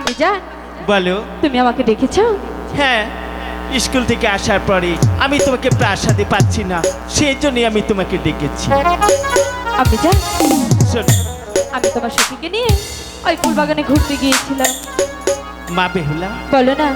আমি জান বলো। তুমি আমাকে দেখেছ? হ্যাঁ স্কুল থেকে আসার পরে আমি তোমাকে প্রাসাদে পাচ্ছি না সেই জন্যই আমি তোমাকে ডেকেছি। আমি জান শোনো। আমি তোমার সখীকে নিয়ে ওই ফুলবাগানে ঘুরতে গিয়েছিলাম। মা বেহুলা। বলো না।